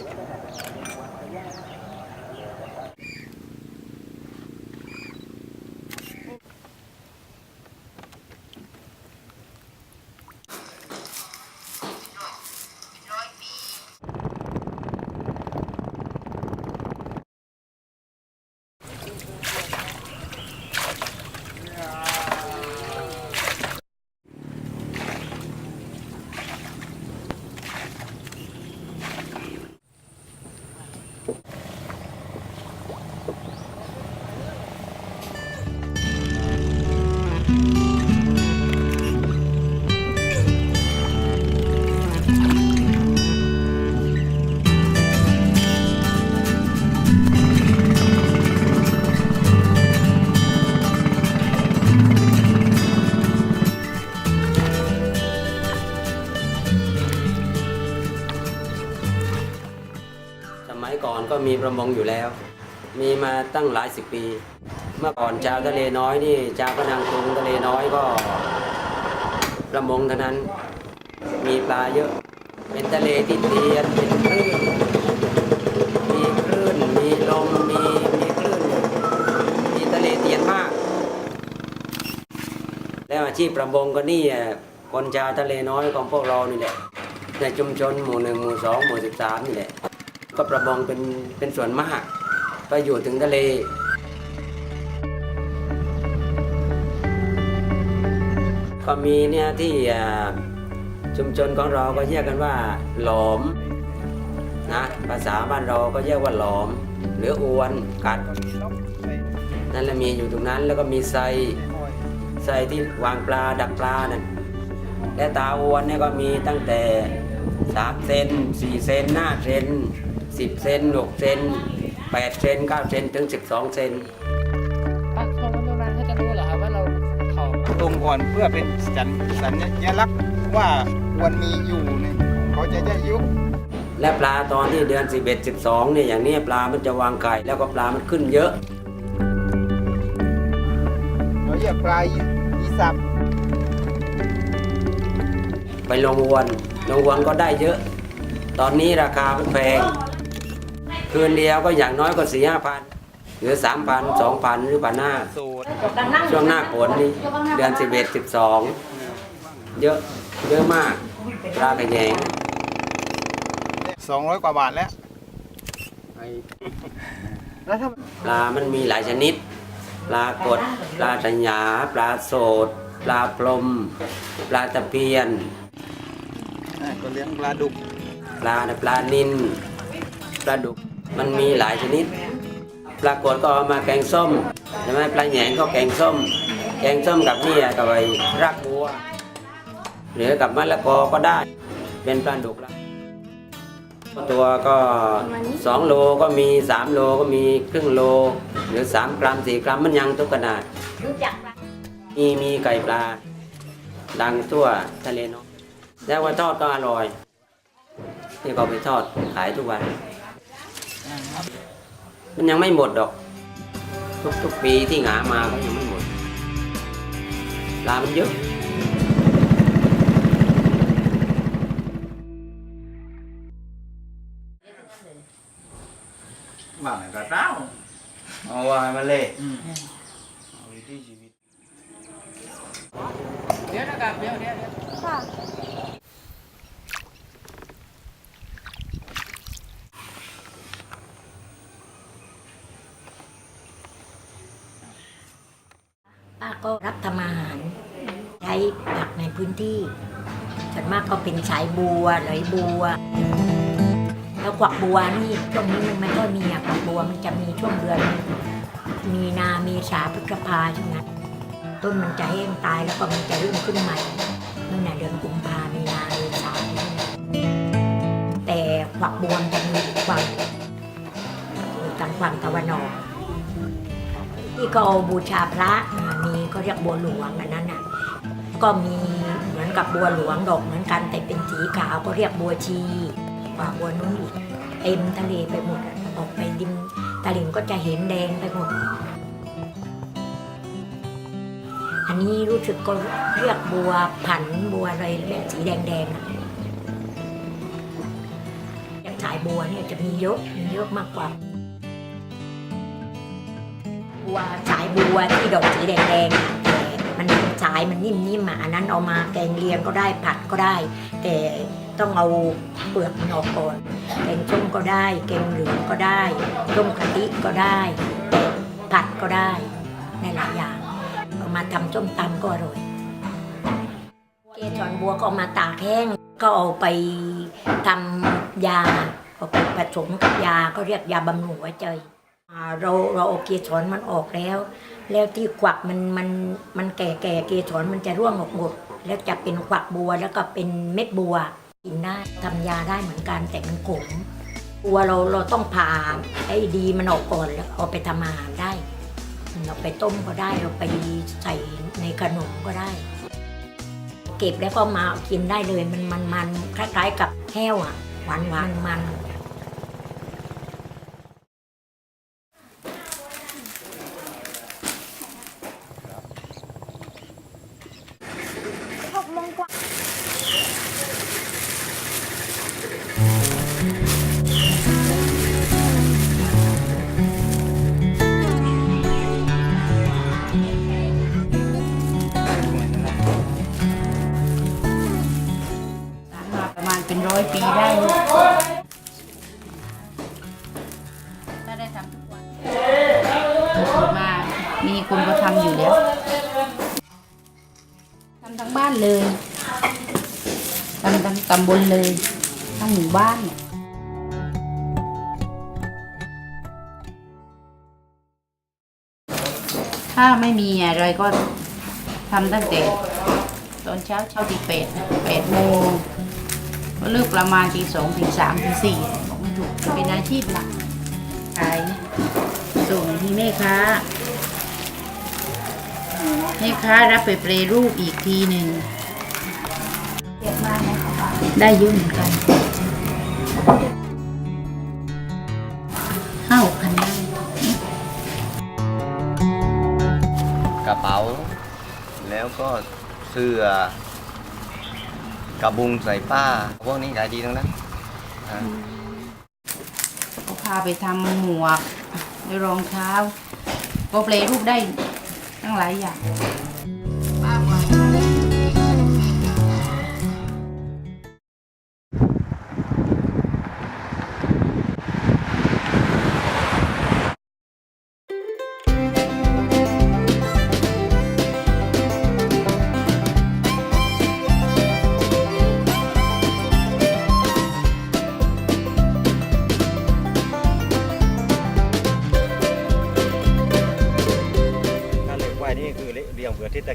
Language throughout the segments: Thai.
Yeah. มัยก่อนก็มีประมงอยู่แล้ว มีมาตั้งหลายสิบปี เมื่อก่อนชาวทะเลน้อยนี่ชาวพนังกรุงทะเลน้อยก็ประมงเท่านั้นมีปลาเยอะ เป็นทะเลที่เตียนเป็นคลื่นมีคลื่นมีลมมีมีคลื่นมีทะเลเตียนมาก แล้วอาชีพประมงก็นี่คนชาวทะเลน้อยของพวกเรานี่แหละในชุมชนหมู่หนึ่งหมู่สองหมู่สิบสามนี่แหละ ก็ประมงเป็นเป็นส่วนมากไปอยู่ถึงทะเลก็มีเนี่ยที่ชุมชนของเราก็เรียกกันว่า หลอมนะภาษาบ้านเราก็เรียกว่าหลอม หรืออวนกัดนั่นแหละมีอยู่ตรงนั้นแล้วก็มีไซไซที่วางปลาดักปลานั่นและตาอวนเนี่ยก็มีตั้งแต่สามเซนสี่เซนห้าเซน สิบเซนหกเซนแปดเซนเก้าเซนถึงสิบสองเซนอะคนตรงนั้นเขาจะรู้เหรอครับว่าเราเผาตรงก่อนเพื่อเป็นสัญสัญลักษณ์ว่าควรมีอยู่เนี่ยเขาจะจะยุบและปลาตอนที่เดือน 11 12เนี่ยอย่างนี้ปลามันจะวางไข่แล้วก็ปลามันขึ้นเยอะเราเรียกปลาอีอีสับไปลงอวนลงอวนก็ได้เยอะ ตอนนี้ราคามันแพง คืนเดียวก็อย่างน้อยก็สี่ห้าพันหรือสามพันสองพันหรือพันห้าสูตรช่วงหน้าฝนนี่เดือนสิบเอ็ดสิบสองเยอะเยอะมากปลากระแยงสองร้อยกว่าบาทแล้วแล้วถ้าปลามันมีหลายชนิด ปลากดปลาตัญญาปลาโสด ปลาพรมปลาตะเพียนอะก็เลี้ยงปลาดุก ปลาน่ะปลานินปลาดุก มันมีหลายชนิด ปลากดก็เอามาแกงส้มใช่ไหมปลาแหยงก็แกงส้ม แกงส้มกับเนี่ยกับไอ้รากบัว หรือกับมะละกอก็ได้ เป็นปลาดุกละตัวก็สองโลก็มีสามโลก็มีครึ่งโล หรือสามกรัมสี่กรัมมันยังทุกขนาดรู้จักปะมีมีไก่ปลา ดังทั่วทะเลเนาะแล้วว่าทอดก็อร่อย ที่เขาไปทอดขายทุกวัน มันยังไม่หมดดอก ทุกทุกปีที่หามาก็ยังไม่หมดปลามันเยอะบ้างก็เต้าเอาว่ามาเลยเดี๋ยวนะครับเดี๋ยวเดี๋ยวเดี๋ ป้าก็รับทำอาหาร ใช้ผักในพื้นที่ส่วนมากก็เป็นสายบัวไหลบัว แล้วกวักบัวนี่ช่วงนี้มันไม่ค่อยมีอะกวักบัวมันจะมีช่วงเดือน มีนามีสาพฤษภาช่วงนั้นต้นมันจะแห้งตายแล้วก็มันจะรุ่งขึ้นใหม่นั่นน่ะเดือนกุมภามีนาเมษาแต่กวักบัวมันจะมีฝั่งอยู่ทางฝั่งตะวันออกที่ก็บูชาพระมี เขาเรียกบัวหลวงอันนั้นน่ะก็มีเหมือนกับบัวหลวงดอกเหมือนกันแต่เป็นสีขาวก็เรียกบัวชีกว่าบัวนุ่นอีกเต็มทะเลไปหมดอะออกไปดิมตะลิ่งก็จะเห็นแดงไปหมด อันนี้รู้สึกก็เรียกบัวผันบัวอะไรแบบสีแดงๆอะเรียกสายบัวบัวเนี่ยจะมีเยอะมีเยอะมากกว่า บัวสายบัวที่ดอกสีแดงๆอะแต่มันสายมันนิ่มๆอะอันนั้นเอามาแกงเลียงก็ได้ผัดก็ได้ แต่ต้องเอาเปลือกมันออกก่อนแกงส้มก็ได้ แกงเหลืองก็ได้ต้มกะทิก็ได้ผัดก็ได้ในหลายอย่างเอามาทำส้มตำก็อร่อยเกสรบัวก็เอามาตากแห้งก็เอาไปทำยาเอาไปผสมกับยาก็เรียกยาบำรุงหัวใจ เราเราเอาเกสรมันออกแล้ว แล้วที่ขวักมันมันมันแก่แก่เกสรมันจะร่วงออกหมดแล้วจะเป็นขวักบัวแล้วก็เป็นเม็ดบัวกินได้ทำยาได้เหมือนกันแต่มันขมบัวเราเราต้องผ่าไอ้ดีมันออกก่อนแล้วเอาไปทำอาหารได้ เราไปต้มก็ได้เราไปใส่ในขนมก็ได้ เก็บแล้วก็มากินได้เลยมันมันมันคล้ายๆกับแห้วอะหวานหวานมัน มีคนก็ทำอยู่แล้วทำทั้งบ้านเลยทำทั้งตำบลเลยทั้งหมู่บ้านเนี่ยถ้าไม่มีอะไรก็ทำตั้งแต่ตอนเช้าเช้าตีแปดแปดโมงก็เลิกประมาณตีสองตีสามตีสี่บอกไม่ถูกเป็นอาชีพหลักขายส่งที่แม่ค้า แม่ค้ารับไปแปรรูปอีกทีหนึ่งได้เยุ่เหมือนกันห้าหกพันได้กระเป๋า แล้วก็เสื้อกระบุงใส่ผ้าพวกนี้ขายดีทั้งนั้นอ่าก็พาไปทำหมวกไปรองเท้า ก็แปรรูปได้ ตั้งห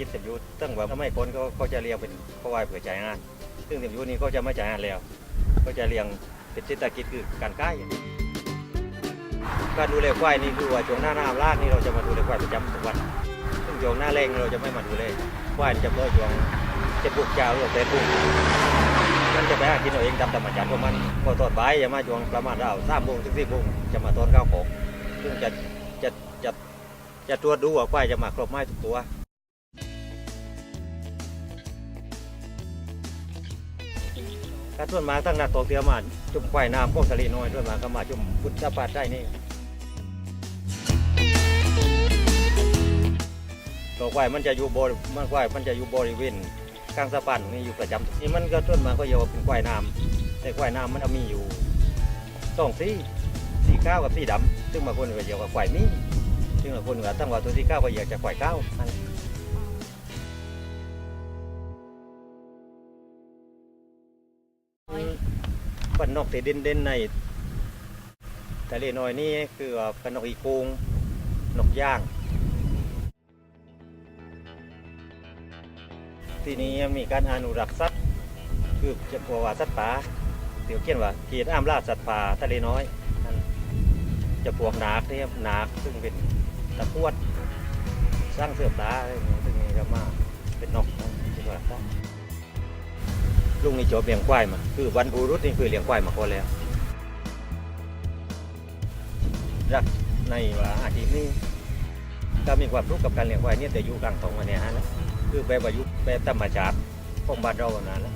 ยงเผื่อทิศตะกิจเสร็จยุทธ์ตั้งว่าทำไมคนเขาเขาจะเลี้ยงเป็นควายเผื่อจ่ายงาน ซึ่งเสร็จยุทธ์นี้ก็จะไม่จ่ายงานแล้ว ก็จะเลี้ยงเป็นทิศตะกิจคือการใกล้การดูแลควายนี่คือว่าช่วงหน้าหน้าลาดนี่เราจะมาดูแลควายประจำทุกวัน ซึ่งช่วงหน้าแรงเราจะไม่มาดูแลควายจะเมื่อช่วงเจ็ดบุกเจ้าหรือเป็นบุกมันจะไปหากินเอาเองตามธรรมชาติของมันพอตอนบ่ายจะมาช่วงประมาณเราสามโมงถึงสี่โมงจะมาตอนข้าวของซึ่งจะจะจะจะตรวจดูว่าควายจะมาครบไหมทุกตัว ถ้าส่วนมากตั้งนักท่องเที่ยวมาจุ่มควายน้ำพวกทะเลน้อยส่วนมากก็มาจุ่มพุทธปาดได้นี่ตัวควายมันจะอยู่บริมันควายมันจะอยู่บริเวณกลางสะพานนี่อยู่ประจำนี่มันก็ส่วนมากก็เยกว่าเป็นควายน้ำแต่ควายน้ำมันมีอยู่สองสีสีขาวกับสีดำซึ่งบางคนก็เรียกว่าควายมีซึ่งบางคนก็ตั้งว่าตัวที่เก้าก็อยากจะปล่อยเก้านั่น นกที่เด่นเด่นๆในทะเลน้อยนี่คือว่าปันนกอีกูงนกย่าง ที่นี้มีการอนุรักษ์สัตว์คือจะบอกว่าสัตว์ป่าเดี๋ยวเขียนว่าเขตอ้ามล่าสัตว์ป่าทะเลน้อยจะพวกหนาคเนี่ยหนาคซึ่งเป็นตะพวดสร้างเสือมตาอะไรอย่างเงี้ยซึ่งนี่ก็มาเป็นนกที่ว่าครับ ลุงนี่จบเลี้ยงควายมาคือวันบูรุษนี่คือเลี้ยงควายมาพอนแล้ว รักในว่าอาชีพนี้ก็มีความรู้กับการเลี้ยงควายเนี่ยแต่อยู่กลางทองมาเนี่ยฮะนะคือแบบว่ายุแบบธรรมชาติของบ้านเรานั่นแหละ